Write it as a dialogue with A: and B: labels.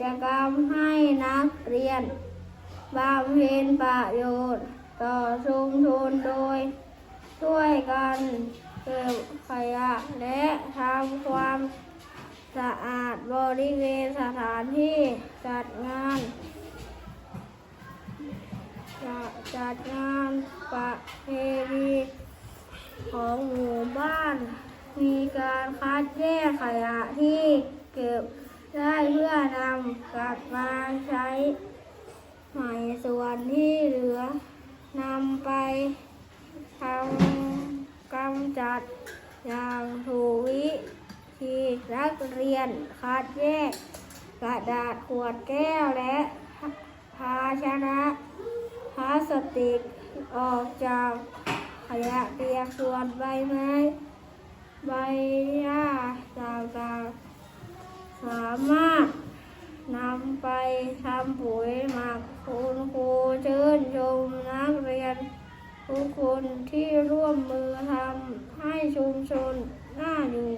A: จะทำให้นักเรียนบำเพ็ญประโยชน์ต่อชุมชนโดย ช่วยกันเก็บขยะและทำความสะอาดบริเวณสถานที่จัดงานจ,จัดงานประเพณีของหมู่บ้าน มีการคัดแยกขยะที่เก็บ ได้เพื่อนำกลับมาใช้ใหม่ส่วนที่เหลือนำไปทำกำจัดอย่างถูกวิธีนักเรียนคัดแยก กระดาษขวดแก้วและภาชนะพลาสติกออกจากขยะเปียกส่วนใบไม้ใบ สามารถนำไปทำปุ๋ยหมักคุณครูเชิญชมนักเรียนทุกคนที่ร่วมมือทำให้ชุมชนน่าอยู่